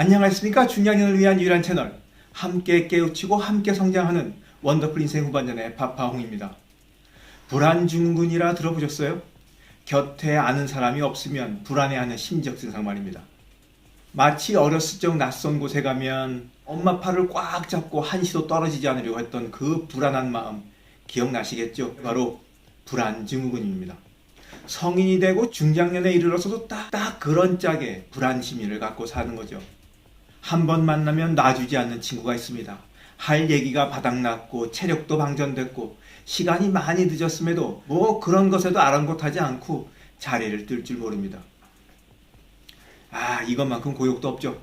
안녕하십니까 중장년을 위한 유일한 채널 함께 깨우치고 함께 성장하는 원더풀 인생 후반전의 파파홍입니다. 불안증후군이라 들어보셨어요? 곁에 아는 사람이 없으면 불안해하는 심적 증상 말입니다. 마치 어렸을 적 낯선 곳에 가면 엄마 팔을 꽉 잡고 한시도 떨어지지 않으려고 했던 그 불안한 마음 기억나시겠죠? 바로 불안증후군입니다. 성인이 되고 중장년에 이르러서도 딱, 딱 그런 짝의 불안 심리를 갖고 사는 거죠. 한 번 만나면 놔주지 않는 친구가 있습니다. 할 얘기가 바닥났고 체력도 방전됐고 시간이 많이 늦었음에도 뭐 그런 것에도 아랑곳하지 않고 자리를 뜰 줄 모릅니다. 아 이것만큼 고욕도 없죠.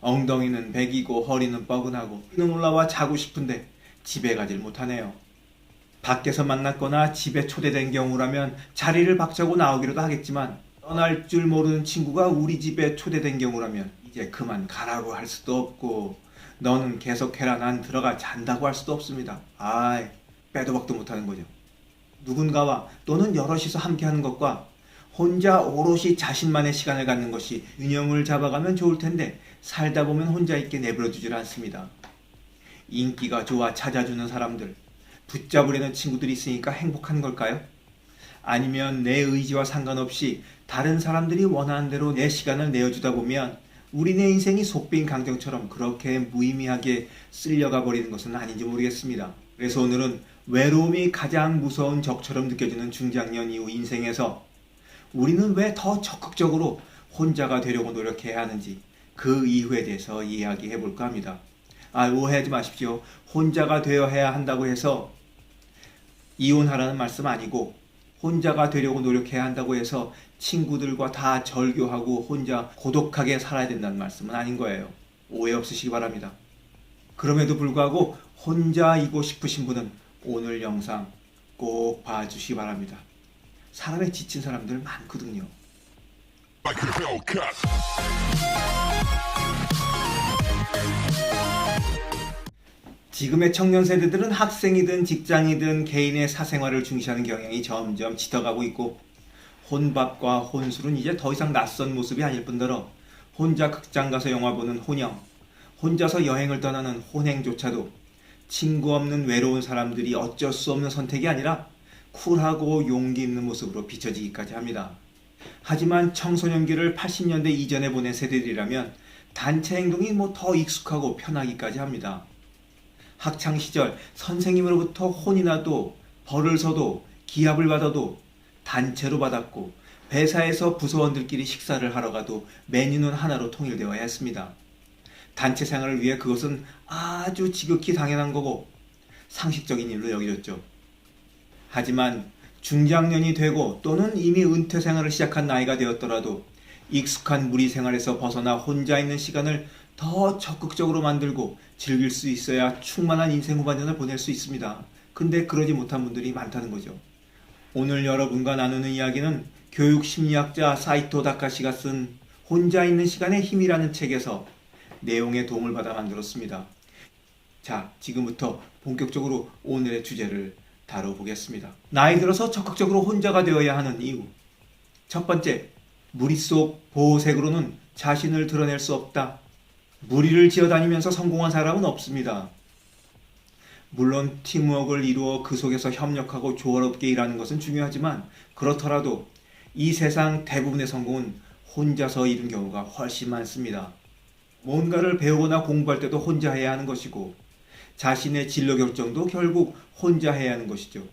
엉덩이는 백이고 허리는 뻐근하고 뛰는 올라와 자고 싶은데 집에 가질 못하네요. 밖에서 만났거나 집에 초대된 경우라면 자리를 박차고 나오기라도 하겠지만 떠날 줄 모르는 친구가 우리 집에 초대된 경우라면 이제 그만 가라고 할 수도 없고 너는 계속해라 난 들어가 잔다고 할 수도 없습니다. 아이 빼도 박도 못하는 거죠. 누군가와 또는 여럿이서 함께하는 것과 혼자 오롯이 자신만의 시간을 갖는 것이 균형을 잡아가면 좋을 텐데 살다 보면 혼자 있게 내버려 두질 않습니다. 인기가 좋아 찾아주는 사람들, 붙잡으려는 친구들이 있으니까 행복한 걸까요? 아니면 내 의지와 상관없이 다른 사람들이 원하는 대로 내 시간을 내어주다 보면 우리네 인생이 속빈 강정처럼 그렇게 무의미하게 쓸려가 버리는 것은 아닌지 모르겠습니다. 그래서 오늘은 외로움이 가장 무서운 적처럼 느껴지는 중장년 이후 인생에서 우리는 왜 더 적극적으로 혼자가 되려고 노력해야 하는지 그 이유에 대해서 이야기해 볼까 합니다. 아, 오해하지 마십시오. 혼자가 되어야 한다고 해서 이혼하라는 말씀 아니고 혼자가 되려고 노력해야 한다고 해서 친구들과 다 절교하고 혼자 고독하게 살아야 된다는 말씀은 아닌 거예요. 오해 없으시기 바랍니다. 그럼에도 불구하고 혼자이고 싶으신 분은 오늘 영상 꼭 봐주시기 바랍니다. 사람에 지친 사람들 많거든요. 지금의 청년 세대들은 학생이든 직장이든 개인의 사생활을 중시하는 경향이 점점 짙어가고 있고 혼밥과 혼술은 이제 더 이상 낯선 모습이 아닐 뿐더러 혼자 극장 가서 영화 보는 혼영, 혼자서 여행을 떠나는 혼행조차도 친구 없는 외로운 사람들이 어쩔 수 없는 선택이 아니라 쿨하고 용기 있는 모습으로 비춰지기까지 합니다. 하지만 청소년기를 80년대 이전에 보낸 세대들이라면 단체 행동이 뭐 더 익숙하고 편하기까지 합니다. 학창 시절 선생님으로부터 혼이 나도 벌을 서도 기합을 받아도 단체로 받았고 회사에서 부서원들끼리 식사를 하러 가도 메뉴는 하나로 통일되어야 했습니다. 단체 생활을 위해 그것은 아주 지극히 당연한 거고 상식적인 일로 여겨졌죠. 하지만 중장년이 되고 또는 이미 은퇴 생활을 시작한 나이가 되었더라도 익숙한 무리 생활에서 벗어나 혼자 있는 시간을 더 적극적으로 만들고 즐길 수 있어야 충만한 인생 후반전을 보낼 수 있습니다. 근데 그러지 못한 분들이 많다는 거죠. 오늘 여러분과 나누는 이야기는 교육 심리학자 사이토 다카시가 쓴 혼자 있는 시간의 힘이라는 책에서 내용의 도움을 받아 만들었습니다. 자, 지금부터 본격적으로 오늘의 주제를 다뤄보겠습니다. 나이 들어서 적극적으로 혼자가 되어야 하는 이유. 첫 번째, 무리 속 보호색으로는 자신을 드러낼 수 없다. 무리를 지어 다니면서 성공한 사람은 없습니다. 물론 팀워크를 이루어 그 속에서 협력하고 조화롭게 일하는 것은 중요하지만 그렇더라도 이 세상 대부분의 성공은 혼자서 이룬 경우가 훨씬 많습니다. 뭔가를 배우거나 공부할 때도 혼자 해야 하는 것이고 자신의 진로 결정도 결국 혼자 해야 하는 것이죠.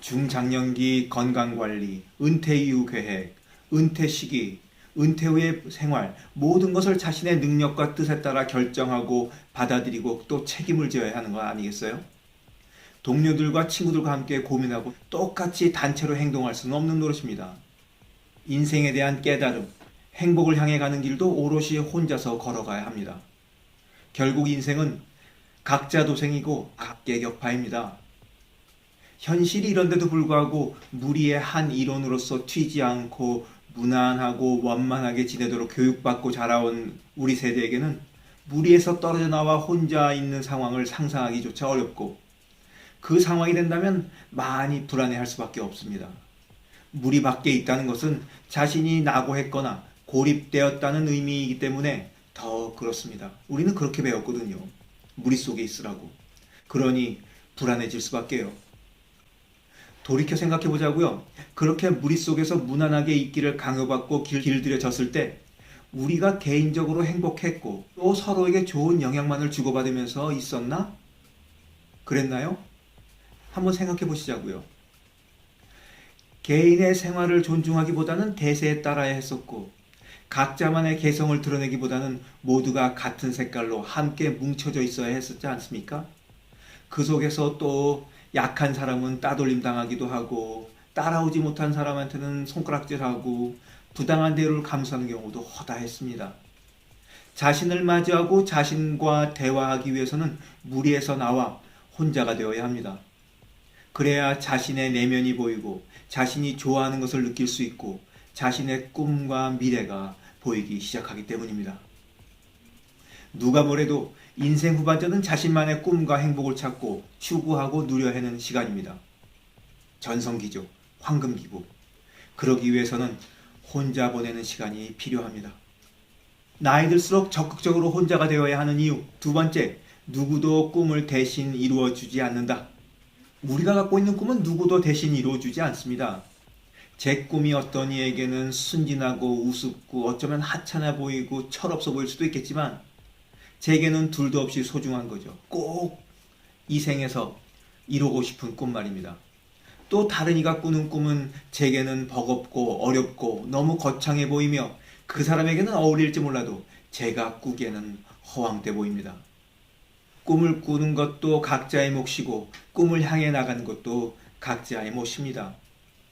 중장년기 건강관리, 은퇴 이후 계획, 은퇴 시기, 은퇴 후의 생활, 모든 것을 자신의 능력과 뜻에 따라 결정하고 받아들이고 또 책임을 져야 하는 거 아니겠어요? 동료들과 친구들과 함께 고민하고 똑같이 단체로 행동할 수는 없는 노릇입니다. 인생에 대한 깨달음, 행복을 향해 가는 길도 오롯이 혼자서 걸어가야 합니다. 결국 인생은 각자 도생이고 각계격파입니다. 현실이 이런데도 불구하고 무리의 한 일원으로서 튀지 않고 무난하고 원만하게 지내도록 교육받고 자라온 우리 세대에게는 무리에서 떨어져 나와 혼자 있는 상황을 상상하기조차 어렵고 그 상황이 된다면 많이 불안해할 수밖에 없습니다. 무리 밖에 있다는 것은 자신이 낙오했거나 고립되었다는 의미이기 때문에 더 그렇습니다. 우리는 그렇게 배웠거든요. 무리 속에 있으라고. 그러니 불안해질 수밖에요. 돌이켜 생각해 보자고요. 그렇게 무리 속에서 무난하게 있기를 강요받고 길, 길들여졌을 때 우리가 개인적으로 행복했고 또 서로에게 좋은 영향만을 주고받으면서 있었나? 그랬나요? 한번 생각해 보시자고요. 개인의 생활을 존중하기보다는 대세에 따라야 했었고 각자만의 개성을 드러내기보다는 모두가 같은 색깔로 함께 뭉쳐져 있어야 했었지 않습니까? 그 속에서 또 약한 사람은 따돌림 당하기도 하고 따라오지 못한 사람한테는 손가락질하고 부당한 대우를 감수하는 경우도 허다했습니다. 자신을 맞이하고 자신과 대화하기 위해서는 무리에서 나와 혼자가 되어야 합니다. 그래야 자신의 내면이 보이고 자신이 좋아하는 것을 느낄 수 있고 자신의 꿈과 미래가 보이기 시작하기 때문입니다. 누가 뭐래도 인생 후반전은 자신만의 꿈과 행복을 찾고 추구하고 누려해는 시간입니다. 전성기죠. 황금기구. 그러기 위해서는 혼자 보내는 시간이 필요합니다. 나이 들수록 적극적으로 혼자가 되어야 하는 이유. 두 번째, 누구도 꿈을 대신 이루어 주지 않는다. 우리가 갖고 있는 꿈은 누구도 대신 이루어 주지 않습니다. 제 꿈이 어떤 이에게는 순진하고 우습고 어쩌면 하찮아 보이고 철없어 보일 수도 있겠지만 제게는 둘도 없이 소중한 거죠. 꼭 이 생에서 이루고 싶은 꿈 말입니다. 또 다른 이가 꾸는 꿈은 제게는 버겁고 어렵고 너무 거창해 보이며 그 사람에게는 어울릴지 몰라도 제가 꾸기에는 허황돼 보입니다. 꿈을 꾸는 것도 각자의 몫이고 꿈을 향해 나가는 것도 각자의 몫입니다.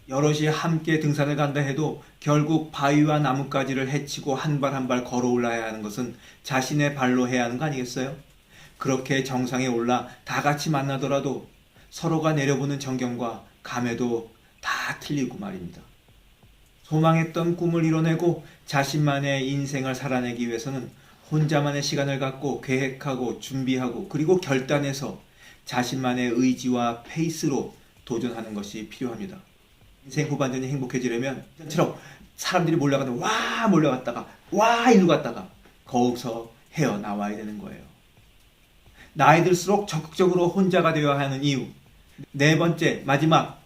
여럿이 함께 등산을 간다 해도 결국 바위와 나뭇가지를 헤치고 한 발 한 발 걸어 올라야 하는 것은 자신의 발로 해야 하는 거 아니겠어요? 그렇게 정상에 올라 다 같이 만나더라도 서로가 내려보는 전경과 감에도 다 틀리고 말입니다. 소망했던 꿈을 이뤄내고 자신만의 인생을 살아내기 위해서는 혼자만의 시간을 갖고 계획하고 준비하고 그리고 결단해서 자신만의 의지와 페이스로 도전하는 것이 필요합니다. 인생 후반전이 행복해지려면 처럼 사람들이 몰려가다 와 몰려갔다가 와 일로 갔다가 거기서 헤어나와야 되는 거예요. 나이 들수록 적극적으로 혼자가 되어야 하는 이유. 네 번째, 마지막.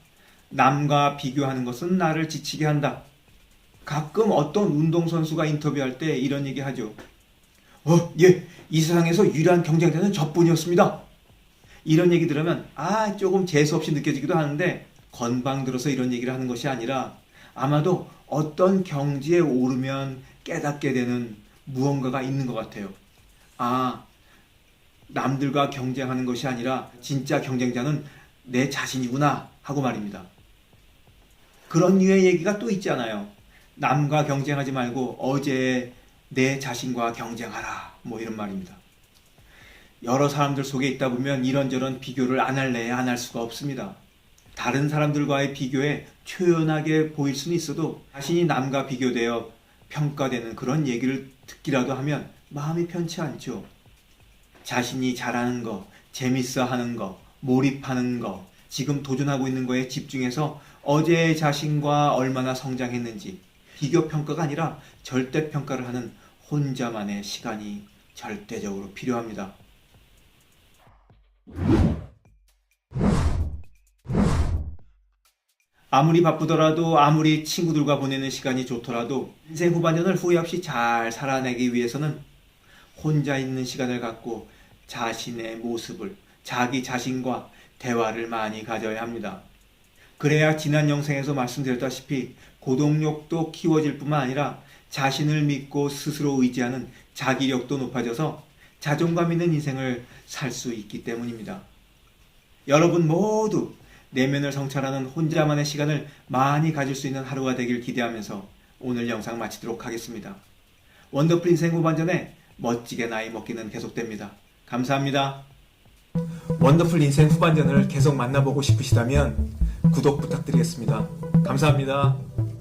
남과 비교하는 것은 나를 지치게 한다. 가끔 어떤 운동선수가 인터뷰할 때 이런 얘기 하죠. 어, 예, 이 세상에서 유일한 경쟁자는 저뿐이었습니다. 이런 얘기 들으면, 아, 조금 재수없이 느껴지기도 하는데, 건방 들어서 이런 얘기를 하는 것이 아니라, 아마도 어떤 경지에 오르면 깨닫게 되는 무언가가 있는 것 같아요. 아, 남들과 경쟁하는 것이 아니라 진짜 경쟁자는 내 자신이구나 하고 말입니다. 그런 류의 얘기가 또 있잖아요. 남과 경쟁하지 말고 어제 내 자신과 경쟁하라. 뭐 이런 말입니다. 여러 사람들 속에 있다 보면 이런저런 비교를 안 할래 안 할 수가 없습니다. 다른 사람들과의 비교에 초연하게 보일 수는 있어도 자신이 남과 비교되어 평가되는 그런 얘기를 듣기라도 하면 마음이 편치 않죠. 자신이 잘하는 거, 재밌어 하는 거, 몰입하는 거, 지금 도전하고 있는 거에 집중해서 어제의 자신과 얼마나 성장했는지 비교 평가가 아니라 절대 평가를 하는 혼자만의 시간이 절대적으로 필요합니다. 아무리 바쁘더라도 아무리 친구들과 보내는 시간이 좋더라도 인생 후반전을 후회 없이 잘 살아내기 위해서는 혼자 있는 시간을 갖고 자신의 모습을 자기 자신과 대화를 많이 가져야 합니다. 그래야 지난 영상에서 말씀드렸다시피 고동력도 키워질 뿐만 아니라 자신을 믿고 스스로 의지하는 자기력도 높아져서 자존감 있는 인생을 살 수 있기 때문입니다. 여러분 모두 내면을 성찰하는 혼자만의 시간을 많이 가질 수 있는 하루가 되길 기대하면서 오늘 영상 마치도록 하겠습니다. 원더풀 인생 후반전에 멋지게 나이 먹기는 계속됩니다. 감사합니다. 원더풀 인생 후반전을 계속 만나보고 싶으시다면 구독 부탁드리겠습니다. 감사합니다.